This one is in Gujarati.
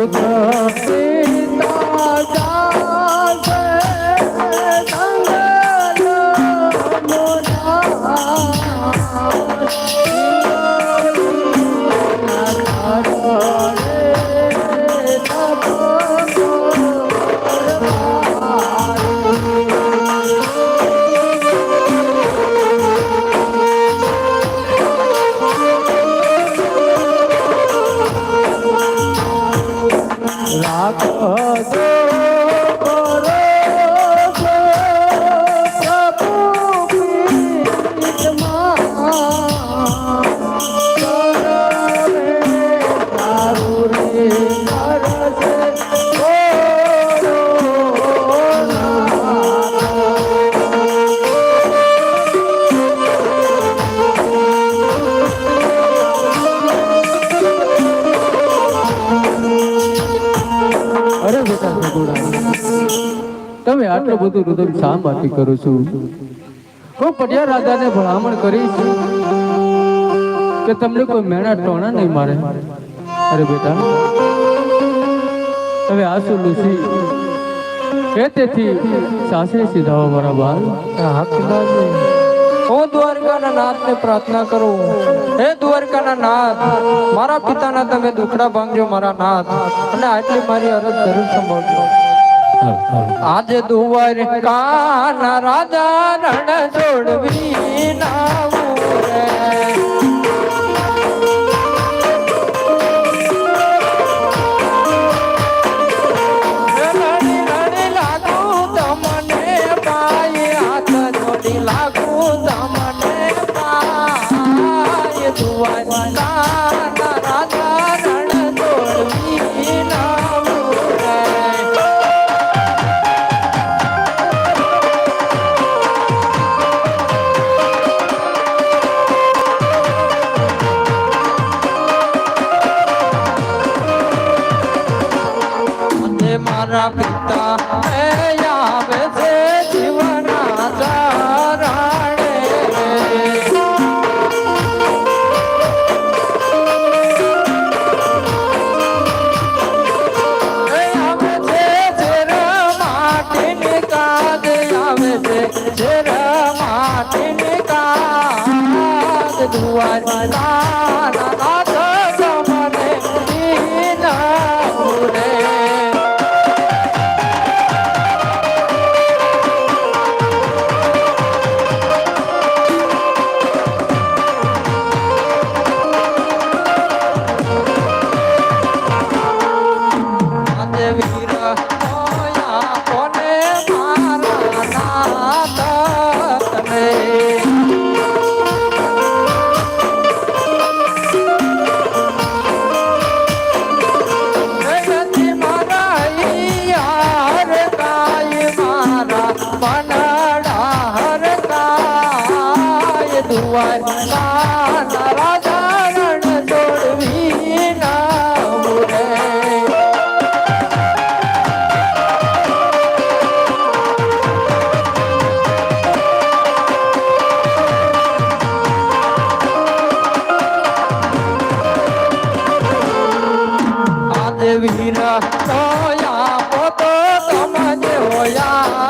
અરે બેટા તમે આટલું બધું રુદન શા માટે કરો છો? હું પટિયા રાજાને ભલામણ કરી છે કે તમને કોઈ મેણા ટોણા નહીં મારે. અરે બેટા, તમે આસુ લુસી? એ તેથી સાસે સીધાઓ મારા બાલ. હાથ હું દ્વારકાના નાથને પ્રાર્થના કરું હે દ્વારકાના નાથ, મારા પિતાના તમે દુખડા ભાંગજો, મારા નાથ. અને આટલી મારી અરજ જરૂર સંભાળજો. આજે દ્વારકાના રાજા રણ છોડવી નાવું મારા પિતા આવે છે જીવના તારણે આવે છે ઝેર માટીની કાદ, આવે છે ઝેર માટીની કાદ. દુઆર નાના તો આપો તો તમે